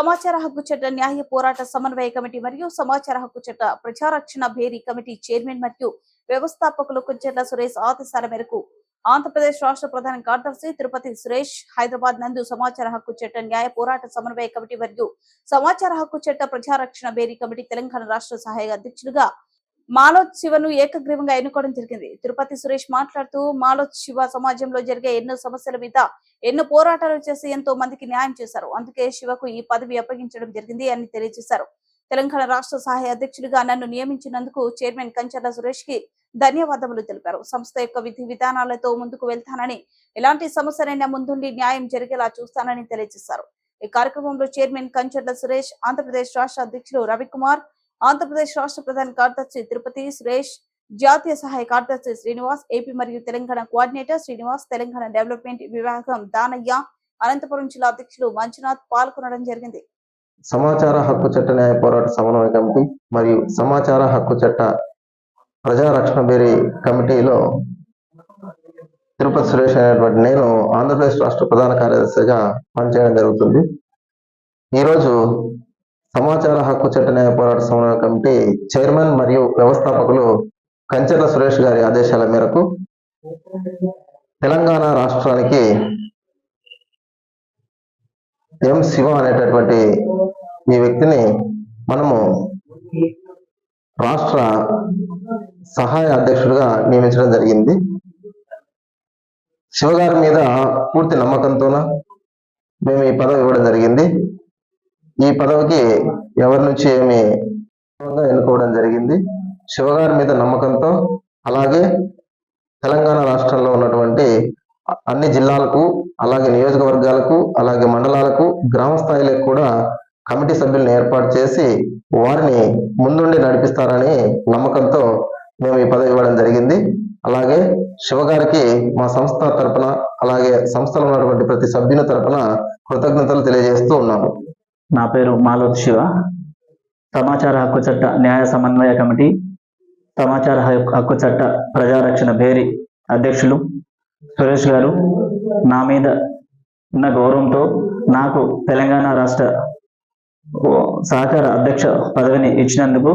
సమాచార హక్కు చట్ట న్యాయ పోరాట సమన్వయ కమిటీ మరియు సమాచార హక్కు చట్ట ప్రజారక్షణ భేరీ కమిటీ చైర్మన్ మరియు వ్యవస్థాపకులు కుంచెట్ల సురేష్ ఆదేశాల మేరకు ఆంధ్రప్రదేశ్ రాష్ట్ర ప్రధాన కార్యదర్శి తిరుపతి సురేష్ హైదరాబాద్ నందు సమాచార హక్కు చట్ట న్యాయ పోరాట సమన్వయ కమిటీ మరియు సమాచార హక్కు చట్ట ప్రజారక్షణ భేరీ కమిటీ తెలంగాణ రాష్ట్ర సహాయ అధ్యక్షులుగా మాలోత్ శివను ఏకగ్రీవంగా ఎన్నుకోవడం జరిగింది. తిరుపతి సురేష్ మాట్లాడుతూ మాలోత్ శివ సమాజంలో జరిగే ఎన్నో సమస్యల మీద ఎన్నో పోరాటాలు చేసి ఎంతో మందికి న్యాయం చేశారు. అందుకే శివకు ఈ పదవి అప్పగించడం జరిగింది అని తెలియజేశారు. తెలంగాణ రాష్ట్ర సహాయ అధ్యక్షుడిగా నన్ను నియమించినందుకు చైర్మన్ కంచర్ల సురేష్కి ధన్యవాదములు తెలిపారు. సంస్థ యొక్క విధి విధానాలతో ముందుకు వెళ్తానని ఎలాంటి సమస్యలైనా ముందుండి న్యాయం జరిగేలా చూస్తానని తెలియజేశారు. ఈ కార్యక్రమంలో చైర్మన్ కంచర్ల సురేష్ ఆంధ్రప్రదేశ్ రాష్ట్ర అధ్యక్షులు రవికుమార్ ఆంధ్రప్రదేశ్ రాష్ట్ర ప్రధాన కార్యదర్శి తిరుపతి సురేష్ జాతీయ సహాయ కార్యదర్శి శ్రీనివాస్ ఏపీ మరియు తెలంగాణ కోఆర్డినేటర్ శ్రీనివాస్ తెలంగాణ డెవలప్మెంట్ విభాగం దానయ్య అనంతపురం జిల్లా అధ్యక్షులు మంజునాథ్ పాల్గొనడం జరిగింది. సమాచార హక్కు చట్ట న్యాయ పోరాట సమన్వయ కమిటీ మరియు సమాచార హక్కు చట్ట ప్రజా రక్షణ బేరీ కమిటీలో తిరుపతి సురేష్ అనేటువంటి నేను ఆంధ్రప్రదేశ్ రాష్ట్ర ప్రధాన కార్యదర్శిగా పనిచేయడం జరుగుతుంది. ఈరోజు సమాచార హక్కు చట్ట న్యాయ పోరాట సమన్వయ కమిటీ చైర్మన్ మరియు వ్యవస్థాపకులు కంచెర్ల సురేష్ గారి ఆదేశాల మేరకు తెలంగాణ రాష్ట్రానికి ఎం శివ అనేటటువంటి ఈ వ్యక్తిని మనము రాష్ట్ర సహాయ అధ్యక్షుడిగా నియమించడం జరిగింది. శివ గారి మీద పూర్తి నమ్మకంతోన మేము ఈ పదవి ఇవ్వడం జరిగింది. ఈ పదవికి ఎవరి నుంచి ఏమి ఎన్నుకోవడం జరిగింది. శివగారి మీద నమ్మకంతో అలాగే తెలంగాణ రాష్ట్రంలో ఉన్నటువంటి అన్ని జిల్లాలకు అలాగే నియోజకవర్గాలకు అలాగే మండలాలకు గ్రామ స్థాయిలకు కూడా కమిటీ సభ్యులను ఏర్పాటు చేసి వారిని ముందుండి నడిపిస్తారని నమ్మకంతో మేము ఈ పదవి ఇవ్వడం జరిగింది. అలాగే శివగారికి మా సంస్థ తరపున అలాగే సంస్థలో ఉన్నటువంటి ప్రతి సభ్యుని తరపున నా పేరు మాలోత్ శివ. సమాచార హక్కు చట్ట న్యాయ సమన్వయ కమిటీ. సమాచార హక్కు చట్ట ప్రజారక్షణ భేరి అధ్యక్షులు సురేష్ గారు. నా మీద ఉన్న గౌరవంతో నాకు తెలంగాణ రాష్ట్ర ఓ సహకార అధ్యక్ష పదవిని ఇచ్చినందుకు